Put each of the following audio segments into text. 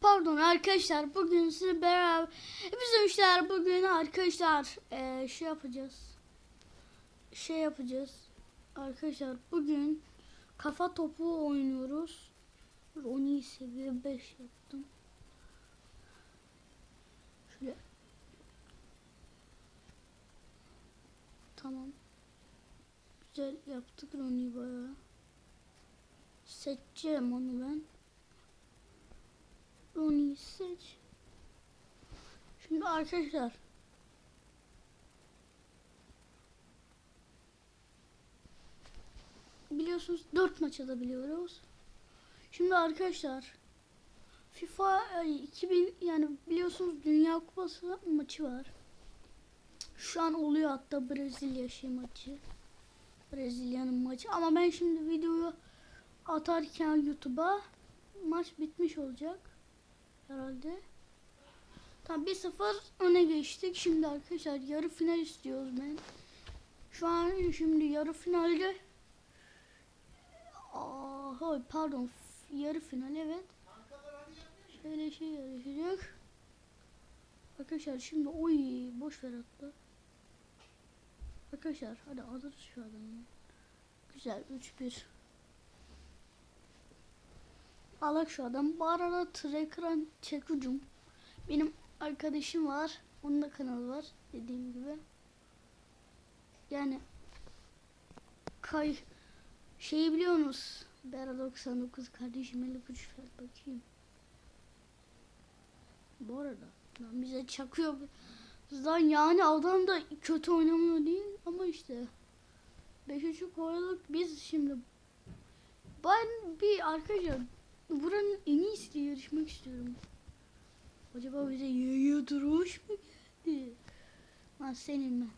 Pardon arkadaşlar bugün size beraber bizim işler bugün arkadaşlar eee, şey yapacağız. Şey yapacağız. Arkadaşlar bugün kafa topu oynuyoruz. Onu seviye 5 yaptım. Şöyle. Tamam. Güzel yaptık Ronnie'yi bayağı. Seçeceğim onu ben. Ronnie'yi seç. Şimdi arkadaşlar. Biliyorsunuz 4 maç atabiliyoruz. Şimdi arkadaşlar FIFA ay, 2000 yani biliyorsunuz Dünya Kupası maçı var. Şu an oluyor hatta Brezilya şey maçı. Brezilya'nın maçı ama ben şimdi videoyu atarken YouTube'a maç bitmiş olacak herhalde. Tam 1-0 öne geçtik. Şimdi arkadaşlar yarı final istiyoruz ben. Şu an şimdi yarı finalde Aa, hayır, pardon yarı final evet. Şöyle şey yarışacak. Arkadaşlar şimdi oy boş ver hatta. Arkadaşlar hadi alırız şu adamı. Güzel 3-1. Alak şu adam. Bu arada Trekran Çekucum. Benim arkadaşım var. Onun da kanalı var. Dediğim gibi. Yani kay şeyi biliyor musunuz? Bera 99 kardeşim 53 ver bakayım. Bu arada lan bize çakıyor. Lan yani adam da kötü oynamıyor değil ama işte 5 koyduk biz şimdi ben bir arkadaşlar buranın en iyisiyle yarışmak istiyorum. Acaba bize yaya duruş mu geldi? Lan senin ben.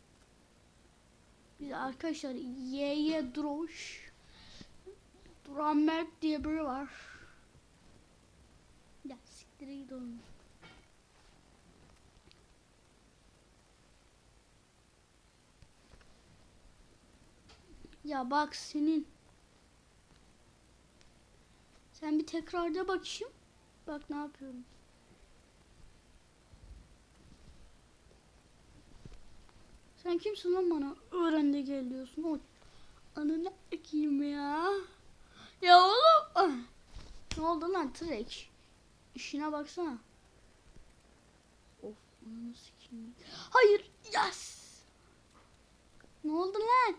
Biz arkadaşlar yaya duruş Duran Mert diye biri var. Ya siktir git oğlum. Ya bak senin. Sen bir tekrarda bakayım. Bak ne yapıyorum. Sen kimsin lan bana öğren de gel diyorsun. O ananı ekeyim ya. Ya oğlum. Ah. Ne oldu lan Trek? İşine baksana. Of ananı sikeyim. Hayır. Yes. Ne oldu lan?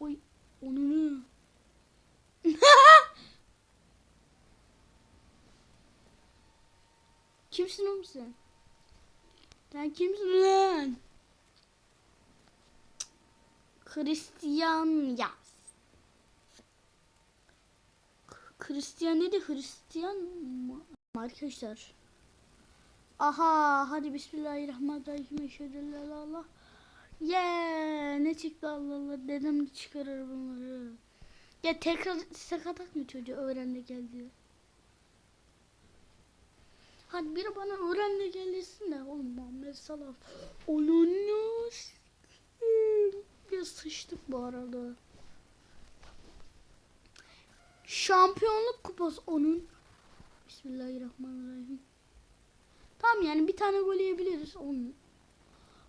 Oy onunu. Kimsin oğlum sen? Sen kimsin lan? Hristiyan yaz. Hristiyan neydi? Hristiyan mı? Arkadaşlar. Aha hadi bismillahirrahmanirrahim. Eşhedü illallah. Yeah, ne çıktı Allah Allah. Dedem de çıkarır bunları. Ya tekrar sakatak mı çocuğu öğrendi gel diyor. Hadi biri bana öğrendi gel desin de. Oğlum Muhammed Salah. Onun ya sıçtık bu arada. Şampiyonluk kupası onun. Bismillahirrahmanirrahim. Tamam yani bir tane gol yiyebiliriz. Onun.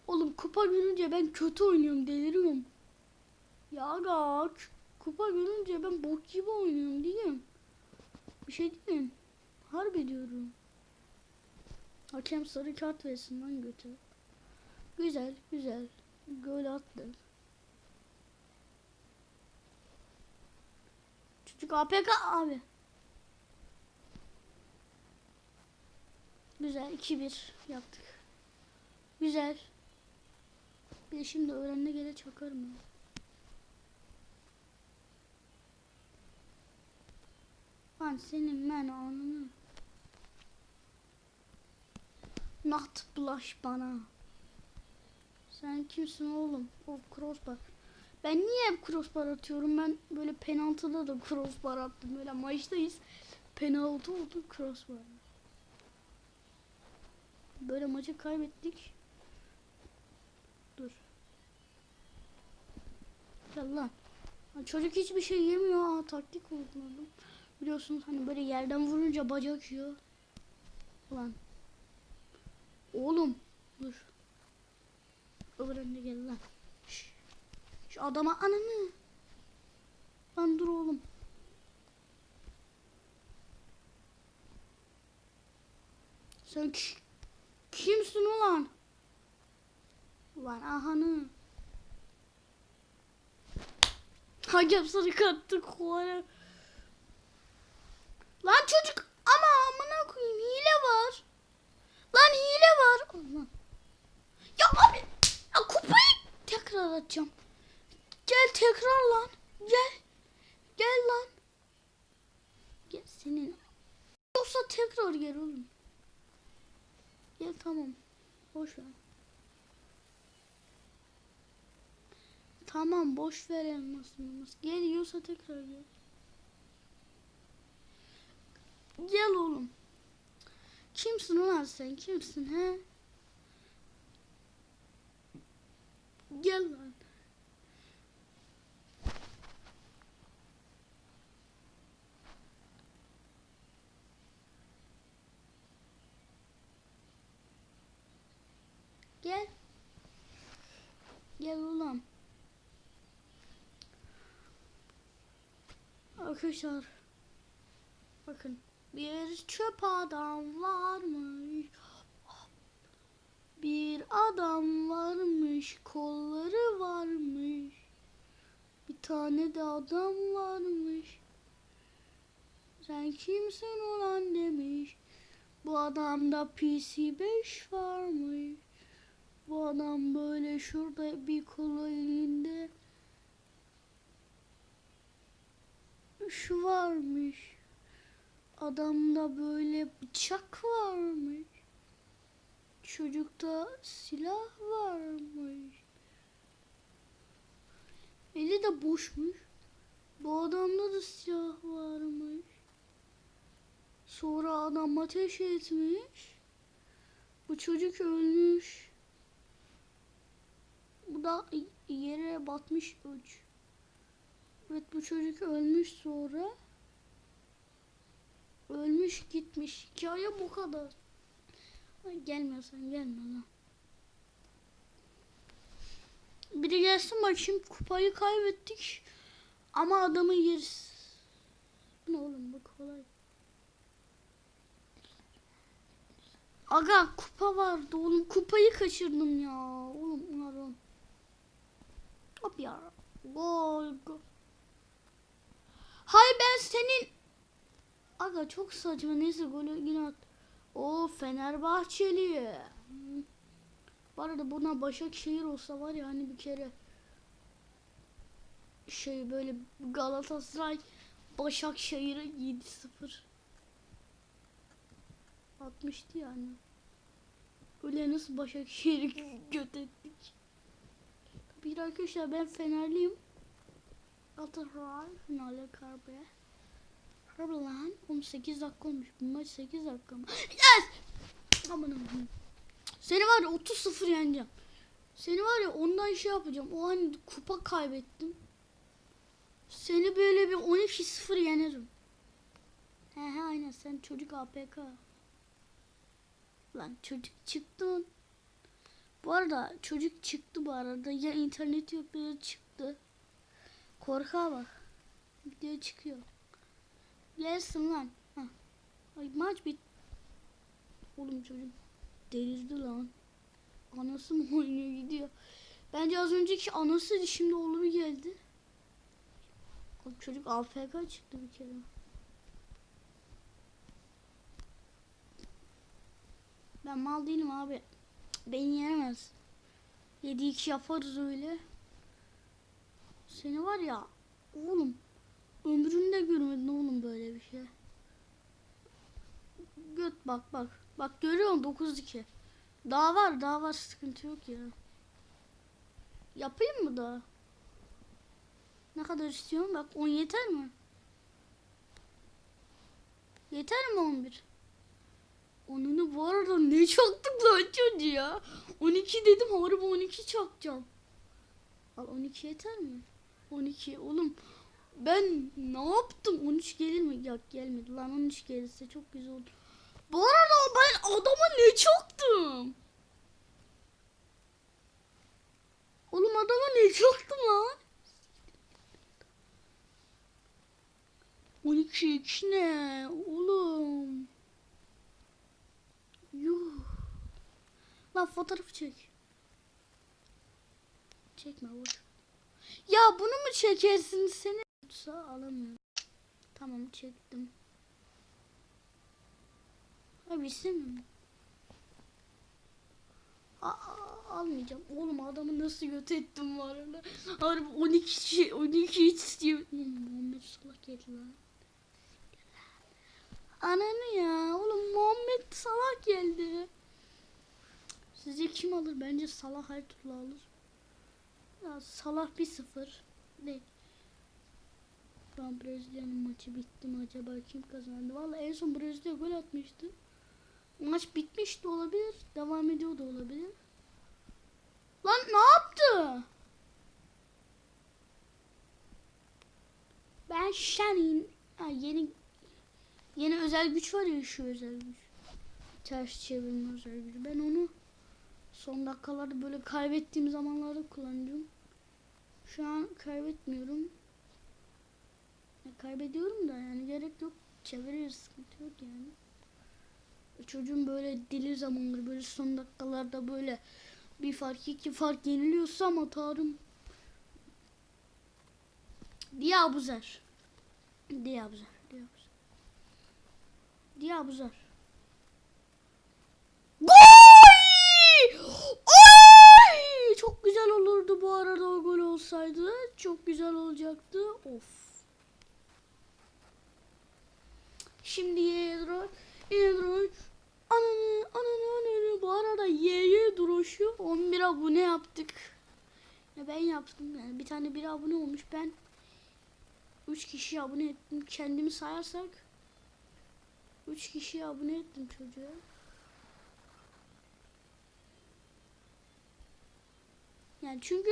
Oğlum kupa görünce ben kötü oynuyorum deliriyorum. Ya aga kupa görünce ben bok gibi oynuyorum diyeyim. Bir şey diyeyim. Harbi diyorum. Hakem sarı kart versin lan götü. Güzel güzel. Gol attı. Çocuk APK abi. Güzel 2-1 yaptık. Güzel. Bir de şimdi öğrenme gele çakarım ya. Lan senin ben anını. Not bulaş bana. Sen kimsin oğlum? O crossbar. Ben niye hep crossbar atıyorum? Ben böyle penaltıda da crossbar attım. Böyle maçtayız. Penaltı oldu crossbar. Böyle maçı kaybettik. Dur. Gel Çocuk hiçbir şey yemiyor. Aa, taktik uyguladım. Biliyorsunuz hani böyle yerden vurunca bacak yiyor. Ulan. Oğlum. Dur. Öbüründe gel lan. Şş. Şu adama ananı. Lan dur oğlum. Sen ki- kimsin ulan? Ulan ahanı. Hakem sarı kattı kovara. Lan çocuk ama amına koyayım hile var. Lan hile var. Allah. Ya abi ya kupayı tekrar atacağım. Gel tekrar lan. Gel. Gel lan. Gel senin. Yoksa tekrar gel oğlum. Gel tamam. Boş ver. Tamam boş ver elmasını. elmas. Geliyorsa tekrar gel. Gel oğlum. Kimsin ulan sen? Kimsin he? Gel lan. Gel. Gel ulan. Arkadaşlar. Bakın. Bir çöp adam varmış. Bir adam varmış. Kolları varmış. Bir tane de adam varmış. Sen kimsin ulan demiş. Bu adamda PC5 varmış. Bu adam böyle şurada bir kolu elinde. Şu varmış. Adamda böyle bıçak varmış. Çocukta silah varmış. Eli de boşmuş. Bu adamda da silah varmış. Sonra adam ateş etmiş. Bu çocuk ölmüş. Bu da yere batmış üç. Evet bu çocuk ölmüş sonra. Ölmüş gitmiş. Hikaye bu kadar. Ay, gelmiyorsan gelme lan. Biri gelsin bakayım kupayı kaybettik. Ama adamı yeriz. Ne oğlum bu kolay. Aga kupa vardı oğlum kupayı kaçırdım ya. Oğlum umarım. Hop ya. Gol gol. Hay ben senin Aga çok saçma neyse golü yine at. O Fenerbahçeli. Bu arada buna Başakşehir olsa var ya hani bir kere şey böyle Galatasaray Başakşehir'e 7-0 atmıştı yani. Öyle nasıl Başakşehir'i göt ettik. Bir arkadaşlar ben Fenerliyim. Galatasaray finale karbe. Harbi lan 18 dakika olmuş. Bu maç 8 dakika mı? Yes! Aman aman. Seni var ya 30-0 yeneceğim. Seni var ya ondan şey yapacağım. O hani kupa kaybettim. Seni böyle bir 12-0 yenerim. He he aynen sen çocuk APK. Lan çocuk çıktın. Bu arada çocuk çıktı bu arada. Ya internet yok ya çıktı. Korka bak. Video çıkıyor. Gelsin lan. Hah. Ay maç bit. Oğlum çocuk delirdi lan. Anası mı oynuyor gidiyor. Bence az önceki anasıydı şimdi oğlu geldi. Oğlum çocuk AFK çıktı bir kere. Ben mal değilim abi. Beni yenemez. 7-2 yaparız öyle. Seni var ya oğlum ömründe görmedin oğlum böyle bir şey. Göt bak bak. Bak görüyorsun 9-2. Daha var daha var sıkıntı yok ya. Yapayım mı daha? Ne kadar istiyorsun? Bak 10 yeter mi? Yeter mi 11? Onunu bu arada ne çaktık lan çocuğa? 12 dedim harbi 12 çakacağım. Al 12 yeter mi? 12 oğlum Ben ne yaptım? 13 gelir mi? Yok gelmedi lan 13 gelirse çok güzel olur. Bu arada ben adama ne çaktım? Oğlum adama ne çaktım lan? 12 x ne? Oğlum. Yuh. Lan fotoğrafı çek. Çekme vur. Ya bunu mu çekersin seni? Tutsa alamıyorum. Tamam çektim. Abi istemiyorum. Aa, almayacağım. Oğlum adamı nasıl göt ettim var öyle. Harbi 12 şey 12 istiyor. Muhammed Salah geldi lan. Ananı ya. Oğlum Muhammed Salah geldi. Sizce kim alır? Bence Salah her türlü alır. Ya Salah 1-0. Ne? Şu an Brezilya'nın maçı bitti mi acaba kim kazandı? Vallahi en son Brezilya gol atmıştı. Maç bitmiş de olabilir. Devam ediyor da olabilir. Lan ne yaptı? Ben. Ha, yeni yeni özel güç var ya şu özel güç. Ters çevirme özel gücü. Ben onu son dakikalarda böyle kaybettiğim zamanlarda kullanıyorum. Şu an kaybetmiyorum. Kaybediyorum da yani gerek yok. Çeviririz sıkıntı yok yani. Çocuğun böyle dili zamanları böyle son dakikalarda böyle bir fark iki fark yeniliyorsa ama tanrım. Diye Abuzer. Diye Abuzer. Diye Abuzer. Diye Abuzer. Gol! Ay! Çok güzel olurdu bu arada o gol olsaydı. Çok güzel olacaktı. Of. Şimdi Yedro. Yedro. Ananı ananı ananı. Bu arada Y'ye duruşu 11 abone yaptık. Ya ben yaptım yani. Bir tane bir abone olmuş. Ben 3 kişi abone ettim. Kendimi sayarsak 3 kişiye abone ettim çocuğa. Yani çünkü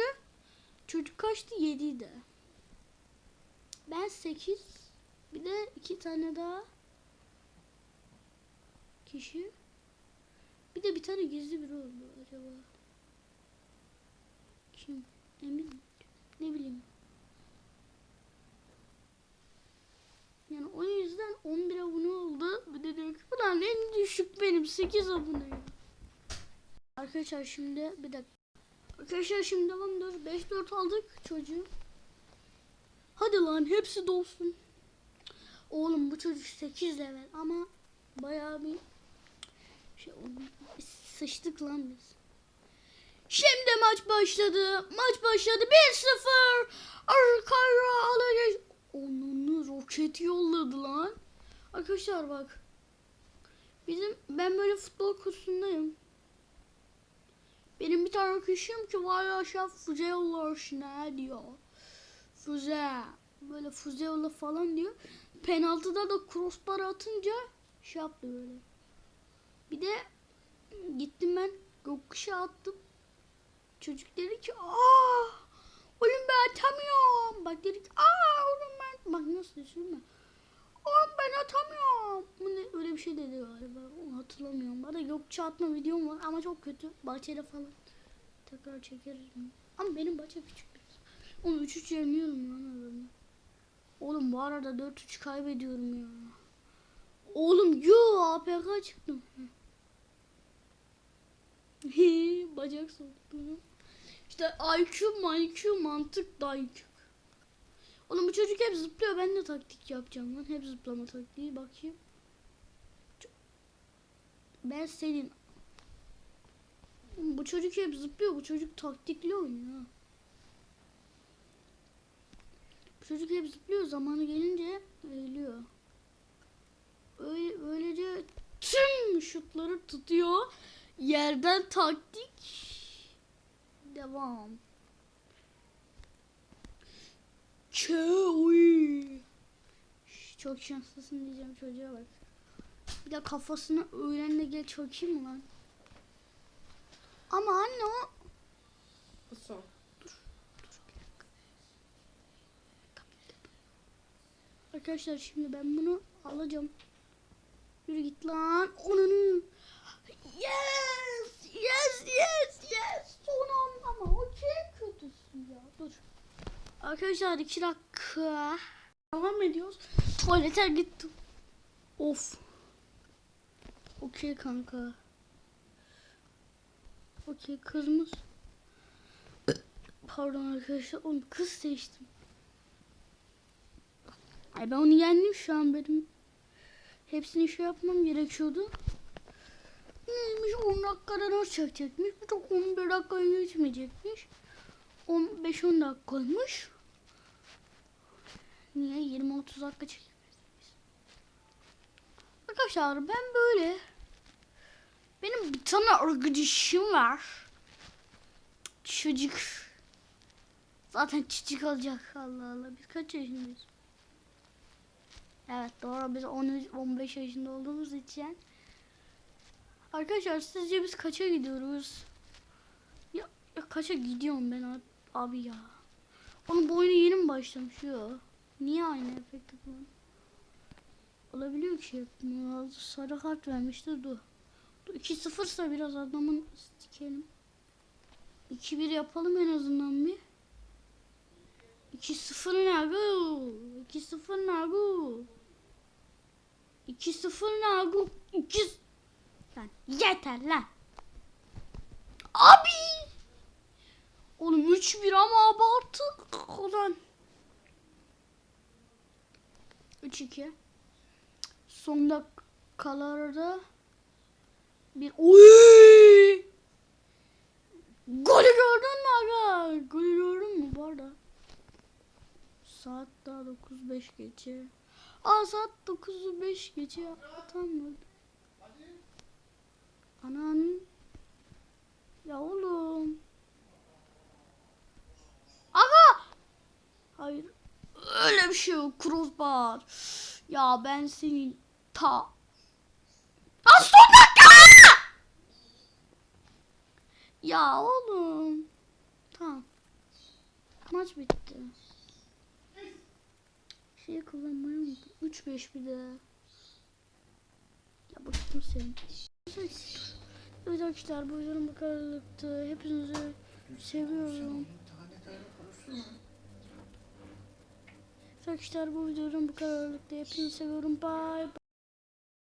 çocuk kaçtı? 7 idi. Ben 8 bir de iki tane daha kişi. Bir de bir tane gizli biri oldu acaba. Kim? Emin mi? Ne bileyim. Yani o yüzden 11 abone oldu. Bir de diyor ki ulan en düşük benim 8 abone. Arkadaşlar şimdi bir dakika. Arkadaşlar şimdi devam dur. 5-4 aldık çocuğu. Hadi lan hepsi dolsun. Oğlum bu çocuk 8 level ama bayağı bir şey. Sıçtık lan biz. Şimdi maç başladı. Maç başladı. 1-0. Arkaya alacağız. Onun roket yolladı lan. Arkadaşlar bak. Bizim ben böyle futbol kursundayım. Benim bir tane arkadaşım ki var ya aşağı füze yollar ne diyor. Füze. Böyle füze yolla falan diyor. Penaltıda da crossbar atınca şey yaptı böyle. Bir de gittim ben gökkuşağı attım. Çocuk dedi ki aa oğlum ben atamıyorum. Bak dedi ki aa oğlum ben bak nasıl düşünme. Oğlum ben atamıyorum. Bu ne? Öyle bir şey dedi galiba. Onu hatırlamıyorum. Bana gökkuşağı atma videom var ama çok kötü. Bahçede falan. Tekrar çekeriz mi? Ama benim bahçe küçük biraz. Onu 3-3 yeniyorum lan adamı. Oğlum bu arada 4-3 kaybediyorum ya. Oğlum yo APK çıktım. He, bacak soktu. İşte IQ, IQ, mantık, da IQ. Oğlum bu çocuk hep zıplıyor. Ben de taktik yapacağım lan. Hep zıplama taktiği. Bakayım. Ben senin. Bu çocuk hep zıplıyor. Bu çocuk taktikli oynuyor. Bu çocuk hep zıplıyor. Zamanı gelince eğiliyor. Öyle, böylece tüm şutları tutuyor. Yerden taktik. Devam. Çevi. Çok şanslısın diyeceğim çocuğa bak. Bir de kafasını öğrenle gel çökeyim lan? Ama anne o Son. arkadaşlar şimdi ben bunu alacağım. Yürü git lan. Onunu. Yes! Yes! Yes! Yes! Son an ama okey kötüsün ya. Dur. Arkadaşlar iki dakika. Devam ediyoruz. Tuvalete gittim. Of. Okey kanka. Okey kızımız. Pardon arkadaşlar. Oğlum kız seçtim. Ay ben onu yendim şu an benim. Hepsini şey yapmam gerekiyordu. Neymiş 10 dakikada nasıl çekecekmiş? Bir çok 11 dakika geçmeyecekmiş. 15-10 dakikaymış. Niye 20-30 dakika çekemeyiz? Arkadaşlar ben böyle benim bir tane arkadaşım var. Çocuk. Zaten çocuk olacak Allah Allah. Biz kaç yaşındayız? Evet doğru biz 13 15 yaşında olduğumuz için. Arkadaşlar sizce biz kaça gidiyoruz? Ya, ya kaça gidiyorum ben abi, abi ya. Onun bu oyuna yeni mi başlamış ya? Niye aynı efekti bu? Olabiliyor ki. Buna Sarı kart vermişti dur. Dur 2-0 ise biraz adamın sikelim. 2-1 yapalım en azından bir. 2-0 Nagu. 2-0 Nagu. 2-0 Nagu. 2 Lan yeter lan. Abi. Oğlum 3-1 ama abarttık. Ulan. 3-2. Son dakikalarda bir oy! Golü gördün mü aga? Golü gördün mü bu arada? Saat daha 9.05 geçe. Aa saat 9.05 geçe. Atamadım. Anan. Ya oğlum. Aga! Hayır. Öyle bir şey yok. Crossbar. Ya ben senin ta... Aa son dakika! Ya oğlum. Tamam. Maç bitti. Şeyi kullanmayı unuttum. 3-5 bir de. Ya bıktım senin. Evet arkadaşlar bu videonun bu kadarlıktı. Hepinizi seviyorum. Arkadaşlar bu videonun bu kadarlıktı. Hepinizi seviyorum. Bye.